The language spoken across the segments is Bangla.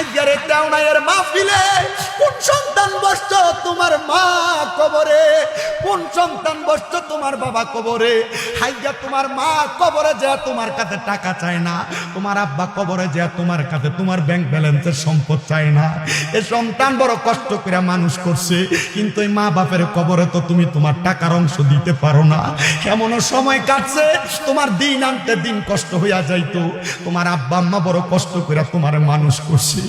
হাইজারে তেওনাইয়ের মাহফিলে, কোন সন্তান বসত তোমার মা কবরে? কোন সন্তান বসত তোমার বাবা কবরে? হাইজা তোমার মা কবরে যা তোমার কাছে টাকা চায় না, তোমার আব্বা কবরে যা তোমার কাছে, তোমার ব্যাংক ব্যালেন্সের সম্পদ চায় না। এ সন্তান বড় কষ্ট করে মানুষ করছে, কিন্তু এই মা বাপের কবরে তো তুমি তোমার টাকার অংশ দিতে পারো না। এমনও সময় কাটছে, তোমার দিন আনতে দিন কষ্ট হইয়া যাইতো। তোমার আব্বা আম্মা বড় কষ্ট করে তোমার মানুষ করছে।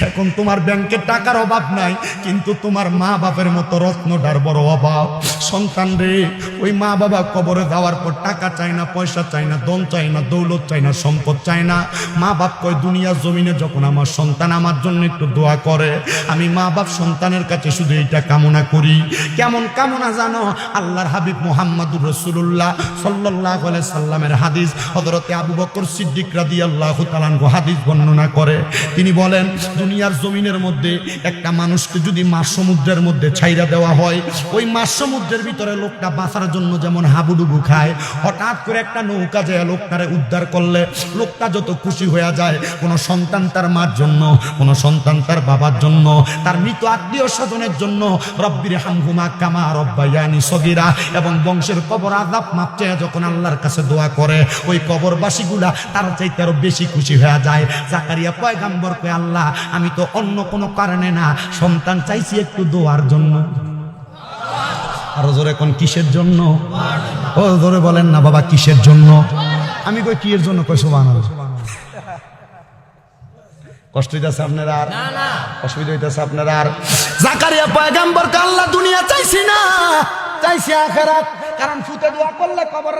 এখন তোমার ব্যাংকে টাকার অভাব নাই কিন্তু তোমার মা বাপের মতো রত্নটার বড় অভাব। সন্তান রে, ওই মা বাবা কবরে দেওয়ার পর টাকা চায় না, পয়সা চাই না দন চাই না, দৌলত চাই না, সম্পদ চাই না। মা বাপ কয়, দুনিয়ার জমিনে যখন আমার সন্তান আমার জন্য একটু দোয়া করে, আমি মা বাপ সন্তানের কাছে শুধু এইটা কামনা করি। কেমন কামনা জানো? আল্লাহর হাবিব মোহাম্মদুর রসুল্লাহ সাল্লাহ সাল্লামের হাদিস হজরতে আবু বকর সিদ্দিক রাদি আল্লাহ তালানহু হাদিস বর্ণনা করে। তিনি বলেন, দুনিয়ার জমিনের মধ্যে একটা মানুষকে যদি মাছ সমুদ্রের মধ্যে ছাইরা দেওয়া হয়, ওই মাছ সমুদ্রের ভিতরে লোকটা বাঁচার জন্য যেমন হাবুডুবু খায়, হঠাৎ করে একটা নৌকা যায় লোকটারে উদ্ধার করলে লোকটা যত খুশি হয়ে যায়, কোনো সন্তান তার মার জন্য, কোনো সন্তান তার বাবার জন্য, তার মৃত আত্মীয় স্বজনের জন্য, রব্বির হামহুমা কামা রব্বায়ানি সগিরা, এবং বংশের কবর আজাব মাপ চেয়ে যখন আল্লাহর কাছে দোয়া করে, ওই কবরবাসীগুলা তার চাইতে আরও বেশি খুশি হয়ে যায়। জাকারিয়া পয়গাম্বর কয়, আল্লাহ, আমি তো অন্য কোনো কারণে না, সন্তান চাইছি একটু দোয়ার জন্য। আরও জোরে কোন কিসের জন্য? ও জোরে বলেন না বাবা কিসের জন্য? আমি কই কি এর জন্য কই সোবান কষ্ট হইতেছে আপনারা আর? অসুবিধা হইতেছে আপনারা আর? জাকারিয়া পয়গাম্বর আল্লাহ দুনিয়া চাইছি না? চাইছি আখেরাত। কারণ ফুতে দোয়া করলে কবর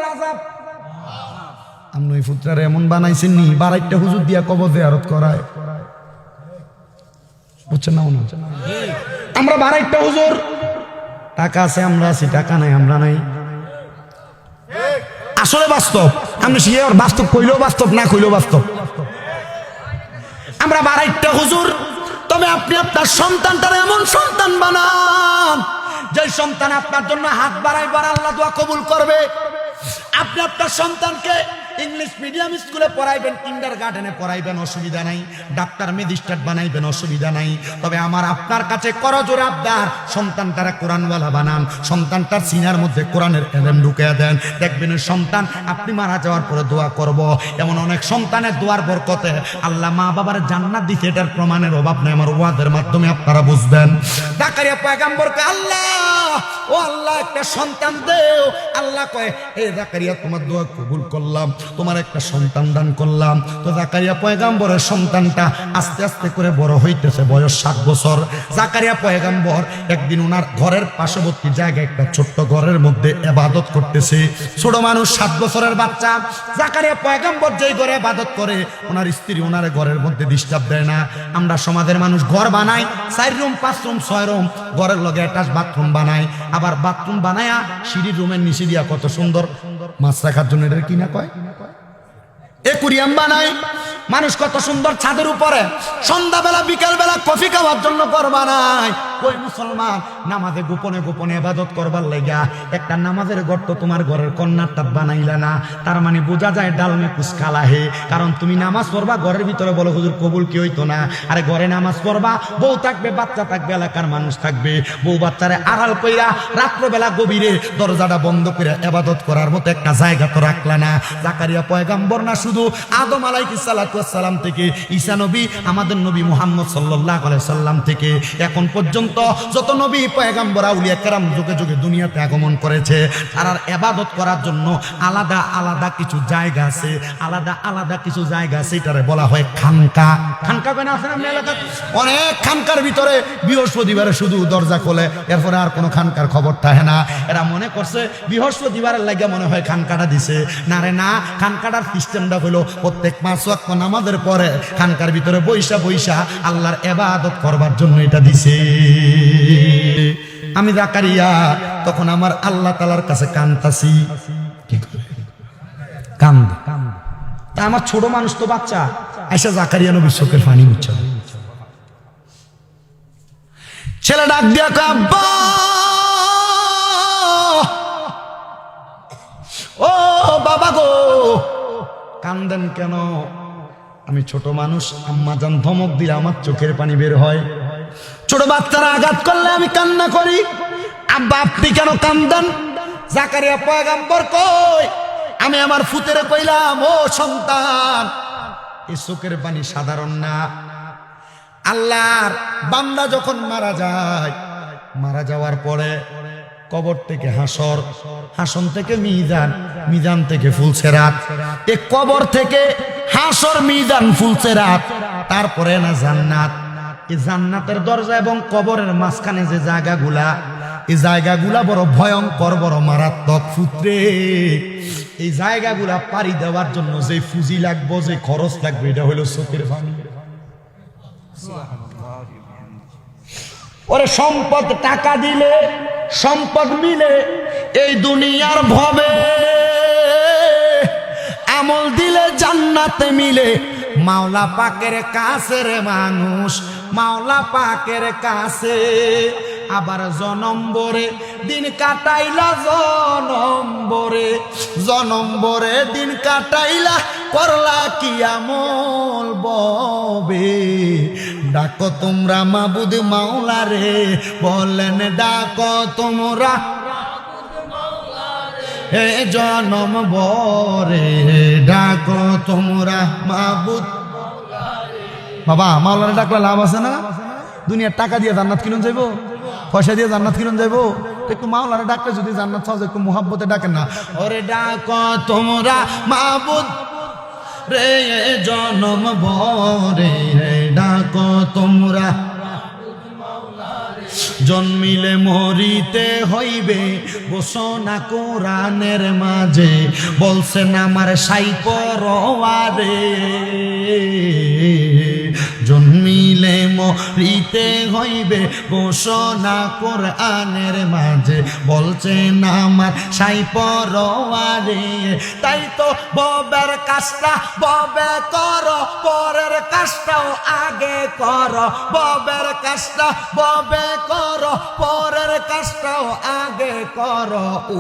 আপনি ওই ফুতরারে এমন বানাইছেন নি বারাইটা হুজুর দিয়া কবর দেয়ারত করায়। বুঝছেন না না? আমরা বারাইটা হুজুর টাকা আছে, আমরা আছি, টাকা নাই, আমরা নাই। আসলে বাস্তব, আমি সে বাস্তব, কইলেও বাস্তব, না কইলেও বাস্তব। আমরা বারাইটা হুজুর, তবে আপনি আপনার সন্তানটার এমন সন্তান বানান যে সন্তান আপনার জন্য হাত বাড়াইবার আল্লাহ দোয়া কবুল করবে। আপনি আপনার সন্তানকে ইংলিশ মিডিয়াম স্কুলে পড়াইবেন কিন্ডার গার্ডেনে পড়াইবেন, অসুবিধা নাই। ডাক্তার ম্যাজিস্ট্রেট বানাইবেন, অসুবিধা নাই। তবে আমার আপনার কাছে করজোর আবদার, সন্তানটারা কোরআনওয়ালা বানান, সন্তানটার সিনার মধ্যে কোরআনের এলেম ঢুকিয়ে দেন। দেখবেন ওই সন্তান, আপনি মারা যাওয়ার পরে দোয়া করব। এমন অনেক সন্তানের দোয়ার বরকতে আল্লাহ মা বাবার জান্নাত দিতে এটার প্রমাণের অভাব নেই। আমার ওয়াদের মাধ্যমে আপনারা বুঝবেন। জাকারিয়া পয়গাম্বরকে আল্লাহ ও আল্লাহ, একটা সন্তান দেও। আল্লাহ কয় এ জাকারিয়া, তোমার দোয়া কবুল করলাম, তোমার একটা সন্তান দান করলাম। তো জাকারিয়া পয়গাম্বরের সন্তানটা আস্তে আস্তে করে বড় হইতেছে, বয়স সাত বছর। জাকারিয়া পয়গাম্বর একদিন ঘরের পার্শ্ববর্তী জায়গায় একটা ছোট্ট ঘরের মধ্যে এবাদত করতেছে। ছোট মানুষ, সাত বছরের বাচ্চা। জাকারিয়া পয়গাম্বর যেই ঘরে এবাদত করে, ওনার স্ত্রী ওনার ঘরের মধ্যে ডিস্টার্ব দেয় না। আমরা সমাজের মানুষ ঘর বানাই, চার রুম, পাঁচ রুম, ছয় রুম, ঘরের লগে অ্যাটাচ বাথরুম বানাই। আবার বাথরুম বানায়া সিঁড়ির রুমের নিচে দিয়া কত সুন্দর মাছ রাখার জন্য এটা কি না কয়? একুরিয়াম বানাই মানুষ কত সুন্দর ছাদের উপরে সন্ধ্যাবেলা, বিকালবেলা কফি খাওয়ার জন্য ঘর বানায়। ওই মুসলমান, নামাজে গোপনে গোপনে এবাদত করবার লেগা, একটা নামাজের গর্ত তোমার ঘরের কন্যাটা বানাইলা না। তার মানে বোঝা যায় ডালমে কুসকালা হে। কারণ তুমি নামাজ পড়বা, ঘরের ভিতরে বলো, হুজুর, কবুল কি হইতো না? আরে ঘরে নামাজ পড়বা, বউ থাকবে, বাচ্চা থাকবে, এলাকার মানুষ থাকবে। বউ বাচ্চারে আড়াল কইরা রাত্রবেলা গভীরে দরজাটা বন্ধ করে এবাদত করার মতো একটা জায়গা তো রাখলা না। জাকারিয়া পয়গাম্বর না শুধু আদম আলাইহিস সালাম থেকে ঈসা নবী, আমাদের নবী মুহাম্মদ আলাইহি সাল্লাম থেকে এখন পর্যন্ত যত নবী পয়গাম্বর, আউলিয়া কেরাম যুগে যুগে দুনিয়াতে আগমন করেছে, তারার এবাদত করার জন্য আলাদা আলাদা কিছু জায়গা আছে, আলাদা আলাদা কিছু জায়গা আছে, এটারে বলা হয় খানকা। খানকা কেন আছে এলাকায় অনেক খানকার ভিতরে বৃহস্পতিবারে শুধু দরজা খোলে, এরপরে আর কোনো খানকার খবর থাকে না। এরা মনে করছে বৃহস্পতিবারের লাগে মনে হয় খানকাটা দিছে। না রে না, খানকাটার সিস্টেমটা হলো প্রত্যেক মাস ওয়াক্ত নামাজের পরে খানকার ভিতরে বৈশা বৈশা আল্লাহর এবাদত করবার জন্য এটা দিছে। আমি জাকারিয়া তখন আমার আল্লাহ তালার কাছে কান্তাছি। কান্দ। তা আমার ছোট মানুষ তো বাচ্চা। আইসা জাকারিয়া নবীর চোখের পানি মুচ্ছে ছেলে ডাক দিয়া কয়, আব্বা! ও বাবা গো! কান্দেন কেন? আমি ছোট মানুষ আম্মাজান ধমক দিলে আমার চোখের পানি বের হয়। ছোট বাচ্চারা আঘাত করলে আমি কান্না করি। আব্বা, আপনি কেন কান্দান? জাকারিয়া পয়গাম্বর কই? আমি আমার ফুতেরে কইলাম, ও সন্তান, এ চোখের পানি সাধারণ না। আল্লাহর বান্দা যখন মারা যায়, মারা যাওয়ার পরে কবর থেকে হাসর, হাসন থেকে মিজান মিজান থেকে ফুলছে রাত এ কবর থেকে হাসর, মিজান ফুলছে রাত তারপরে না জান্নাত। এই জান্নাতের দরজা এবং কবরের মাঝখানে যে জায়গাগুলা, এই জায়গাগুলা বড় ভয়ঙ্কর, বড় মারাত্মক ফুত্রে এই জায়গাগুলা পাড়ি দেওয়ার জন্য যে পুঁজি লাগবো, যে খরচ লাগবে, এটা হলো চোখের পানি। ওরে সম্পদ টাকা দিলে, সম্পদ মিলে, এই দুনিয়ার ভবে। আমল দিলে জান্নাতে মিলে। মাওলা পাকের কাছের মানুষ মাওলা পাকের কাছে। আবার জনম্বরে দিন কাটাইলা, জনম্বরে জনম্বরে দিন কাটাইলা, করলা কি আমল ববে? ডাকো তোমরা মাবুদ মাওলা রে, বলেন ডাকো তোমরা। হে জনম বরে ডাকো তোমরা মাবুদ বাবা, মাওলানা ডাকলে লাভ আছে না? দুনিয়ার টাকা দিয়ে জান্নাত কিনুন যাইবো, পয়সা দিয়ে জান্নাত কিনুন যাইবো। একটু মাওলানা ডাকলে যদি জান্নাত সহজ একটু মোহাব্বতে ডাকেন না। ওরে ডাকো তোমরা মাবুদ রে জনম ভরে ডাক তোমরা। জন্মিলে মরিতে হইবে ঘোষণা কোরআনের মাঝে। বলছেন আমার সাই পরওয়ারে মরিতে হইবে ঘোষণা কোরআনের মাঝে। বলছেন আমার সাই পরওয়ারে তাই তো ববের কাজটা ববে কর, পরের কাজটাও আগে কর। ববের কাজটা ববে কর, পরের কাজটাও আগে কর।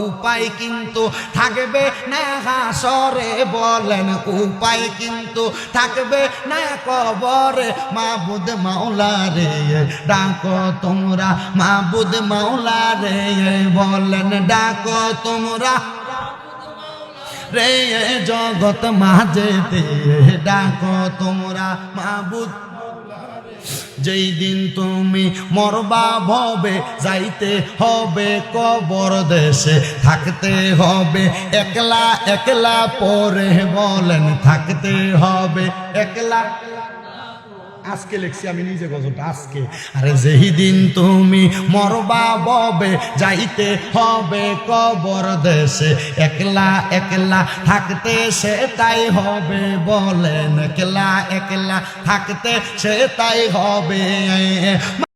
উপায় কিন্তু থাকবে না হাসরে বলেন, উপায় কিন্তু থাকবে না কবরে। মাবুদ মাওলা রে, ডাকো তোমরা। মাবুদ মাওলা রে, বলেন ডাকো তোমরা। রে, জগৎ মাঝেতে ডাকো তোমরা। মাবুদ যেই দিন তুমি মরবা ভবে, যাইতে হবে কবর দেশে। থাকতে হবে একলা একলা পরে বলেন, থাকতে হবে একলা। আজকে লিখছি, আমি নিজে গজলটা, আজকে। আরে যেই দিন তুমি মরবা ববে, যাইতে হবে কবর দেশে। একলা একলা থাকতে সে তাই হবে বলেন। একলা একলা থাকতে সে তাই হবে।